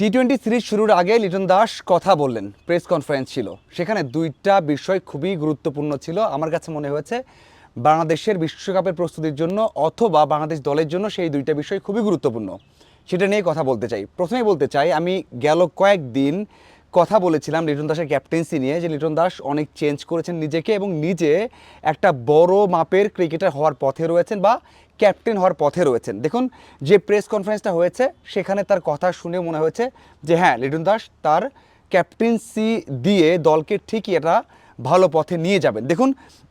T twenty series শুরুর আগে লিটন দাস কথা বললেন। প্রেস কনফারেন্স ছিল। সেখানে দুইটা বিষয় খুবই গুরুত্বপূর্ণ ছিল। আমার কাছে মনে হয়েছে, বাংলাদেশের বিশ্বকাপের প্রস্তুতির জন্য অথবা বাংলাদেশ দলের জন্য সেই দুইটা বিষয় খুবই গুরুত্বপূর্ণ। সেটা নিয়ে কথা বলতে চাই। প্রথমেই বলতে চাই, আমি গেল কয়েকদিন কথা বলেছিলাম লিটন দাসের ক্যাপ্টেন্সি নিয়ে যে লিটন দাস অনেক চেঞ্জ করেছেন নিজেকে এবং নিজে একটা বড় মাপের ক্রিকেটার হওয়ার পথে রয়েছেন বা ক্যাপ্টেন হওয়ার পথে রয়েছেন। দেখুন, যে প্রেস কনফারেন্সটা হয়েছে, সেখানে তার কথা শুনে মনে হয়েছে যে হ্যাঁ লিটন দাস তার ক্যাপ্টেন্সি দিয়ে দলকে ঠিকই এটা ভালো পথে নিয়ে যাবেন। দেখুন,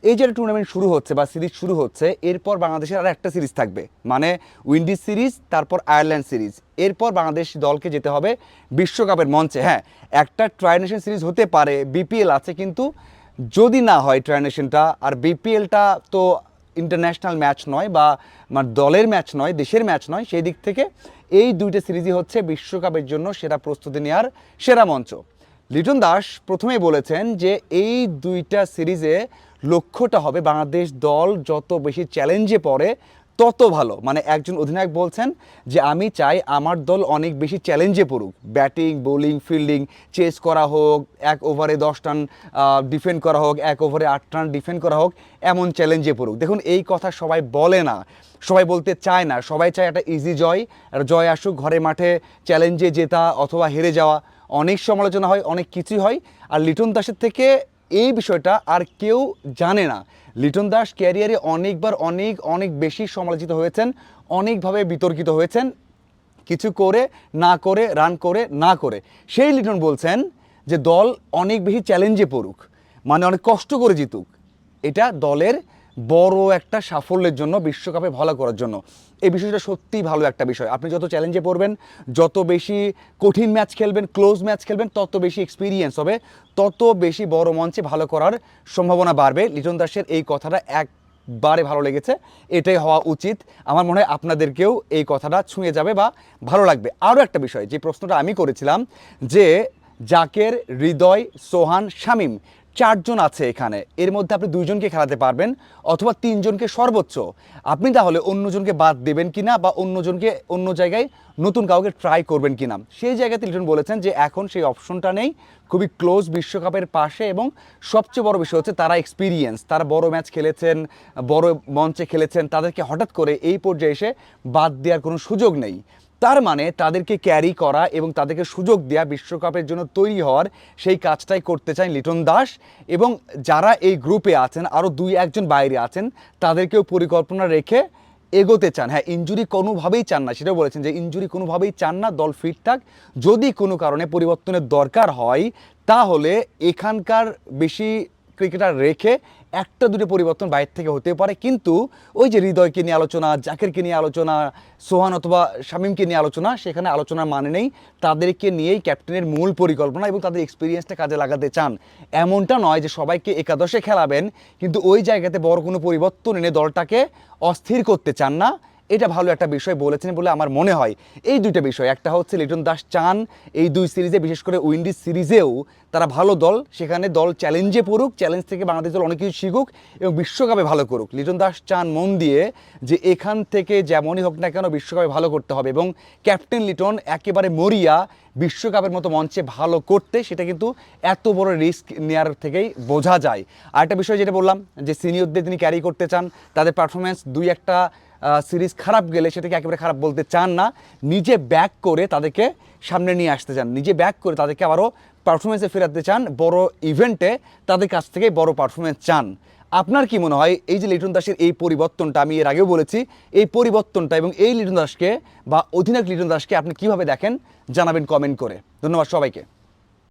এই যে টুর্নামেন্ট শুরু হচ্ছে বা সিরিজ শুরু হচ্ছে, এরপর বাংলাদেশের আর একটা সিরিজ থাকবে। মানে উইন্ডিজ সিরিজ, তারপর আয়ারল্যান্ড সিরিজ। এরপর বাংলাদেশ দলকে যেতে হবে বিশ্বকাপের মঞ্চে। হ্যাঁ একটা ট্রাইনেশন সিরিজ হতে পারে বিপিএল আছে, কিন্তু যদি না হয় ট্রাইনেশনটা আর বিপিএলটা তো ইন্টারন্যাশনাল ম্যাচ নয় বা মানে দলের ম্যাচ নয়, দেশের ম্যাচ নয়, সেই দিক থেকে এই দুইটা সিরিজই হচ্ছে বিশ্বকাপের জন্য সেরা প্রস্তুতি নেওয়ার সেরা মঞ্চ। লিটন দাস প্রথমেই বলেছেন যে এই দুইটা সিরিজে লক্ষ্যটা হবে বাংলাদেশ দল যত বেশি চ্যালেঞ্জে পড়ে, তত ভালো। মানে একজন অধিনায়ক বলছেন যে, আমি চাই আমার দল অনেক বেশি চ্যালেঞ্জে পড়ুক। ব্যাটিং, বোলিং, ফিল্ডিং চেস করা হোক, এক ওভারে দশ রান ডিফেন্ড করা হোক, এক ওভারে আট রান ডিফেন্ড করা হোক, এমন চ্যালেঞ্জে পড়ুক। দেখুন, এই কথা সবাই বলে না, সবাই বলতে চায় না। সবাই চায় একটা ইজি জয় জয় আসুক, ঘরে মাঠে চ্যালেঞ্জে জেতা অথবা হেরে যাওয়া। অনেক সমালোচনা হয়, অনেক কিছুই হয়। আর লিটন দাসের থেকে এই বিষয়টা আর কেউ জানে না। লিটন দাস ক্যারিয়ারে অনেকবার অনেক অনেক বেশি সমালোচিত হয়েছেন, অনেকভাবে বিতর্কিত হয়েছেন। কিছু করে, না করে, রান করে, না করে। সেই লিটন বলছেন যে দল অনেক বেশি চ্যালেঞ্জে পড়ুক মানে অনেক কষ্ট করে জিতুক। এটা দলের বড় একটা সাফল্যের জন্য, বিশ্বকাপে ভালো করার জন্য। এই বিষয়টা সত্যিই ভালো একটা বিষয়। আপনি যত চ্যালেঞ্জে পড়বেন, যত বেশি কঠিন ম্যাচ খেলবেন ক্লোজ ম্যাচ খেলবেন, তত বেশি এক্সপিরিয়েন্স হবে, তত বেশি বড় মঞ্চে ভালো করার সম্ভাবনা বাড়বে। লিটন দাসের এই কথাটা এক বারে ভালো লেগেছে। এটাই হওয়া উচিত। আমার মনে হয় আপনাদেরকেও এই কথাটা ছুঁয়ে যাবে বা ভালো লাগবে। আরও একটা বিষয়, যে প্রশ্নটা আমি করেছিলাম, যে জাকের হৃদয় সোহান শামিম চারজন আছে এখানে। এর মধ্যে আপনি দুইজনকে খেলাতে পারবেন অথবা তিনজনকে সর্বোচ্চ। আপনি তাহলে অন্যজনকে বাদ দেবেন কিনা বা অন্যজনকে অন্য জায়গায় নতুন কাউকে ট্রাই করবেন কিনা। সেই জায়গাতে লিটন বলেছেন যে এখন সেই অপশনটা নেই। খুবই ক্লোজ বিশ্বকাপের পাশে এবং সবচেয়ে বড় বিষয় হচ্ছে তারা এক্সপিরিয়েন্স তারা বড় ম্যাচ খেলেছেন, বড় মঞ্চে খেলেছেন। তাদেরকে হঠাৎ করে এই পর্যায়ে এসে বাদ দেওয়ার কোনো সুযোগ নেই। তার মানে তাদেরকে ক্যারি করা এবং তাদেরকে সুযোগ দেওয়া বিশ্বকাপের জন্য তৈরি হওয়ার সেই কাজটাই করতে চান লিটন দাস। এবং যারা এই গ্রুপে আছেন আরও দুই একজন বাইরে আছেন, তাদেরকেও পরিকল্পনা রেখে এগোতে চান। হ্যাঁ ইঞ্জুরি কোনোভাবেই চান না, সেটাও বলেছেন যে ইঞ্জুরি কোনোভাবেই চান না, দল ফিট থাক। যদি কোনো কারণে পরিবর্তনের দরকার হয়, তাহলে এখানকার বেশি ক্রিকেটার রেখে একটা দুটো পরিবর্তন বাইরে থেকে হতে পারে। কিন্তু ওই যে হৃদয়কে নিয়ে আলোচনা, জাকেরকে নিয়ে আলোচনা, সোহান অথবা শামীমকে নিয়ে আলোচনা, সেখানে আলোচনার মানে নেই। তাদেরকে নিয়েই ক্যাপ্টেনের মূল পরিকল্পনা এবং তাদের এক্সপিরিয়েন্সটা কাজে লাগাতে চান। এমনটা নয় যে সবাইকে একাদশে খেলাবেন, কিন্তু ওই জায়গাতে বড় কোনো পরিবর্তন এনে দলটাকে অস্থির করতে চান না। এটা ভালো একটা বিষয় বলেছেন বলে আমার মনে হয়। এই দুইটা বিষয়, একটা হচ্ছে লিটন দাস চান, এই দুই সিরিজে, বিশেষ করে উইন্ডিজ সিরিজেও তারা ভালো দল, সেখানে দল চ্যালেঞ্জে পড়ুক, চ্যালেঞ্জ থেকে বাংলাদেশ দল অনেক কিছু শিখুক এবং বিশ্বকাপে ভালো করুক। লিটন দাস চান মন দিয়ে যে এখান থেকে যেমনই হোক না কেন বিশ্বকাপে ভালো করতে হবে এবং ক্যাপ্টেন লিটন একেবারে মরিয়া বিশ্বকাপের মতো মঞ্চে ভালো করতে, সেটা কিন্তু এত বড় রিস্ক নেওয়ার থেকেই বোঝা যায়। আর একটা বিষয় যেটা বললাম, যে সিনিয়রদের তিনি ক্যারি করতে চান, তাদের পারফরমেন্স দুই একটা সিরিজ খারাপ গেলে সেটাকে একেবারে খারাপ বলতে চান না। নিজে ব্যাক করে তাদেরকে সামনে নিয়ে আসতে চান। নিজে ব্যাক করে তাদেরকে আবারও পারফরমেন্সে ফেরাতে চান। বড় ইভেন্টে তাদের কাছ থেকে বড় পারফরমেন্স চান। আপনার কি মনে হয়, এই যে লিটন দাসের এই পরিবর্তনটা, আমি এর আগেও বলেছি, এই পরিবর্তনটা এবং এই লিটন দাসকে বা অধিনায়ক লিটন দাসকে আপনি কীভাবে দেখেন, জানাবেন কমেন্ট করে। ধন্যবাদ সবাইকে।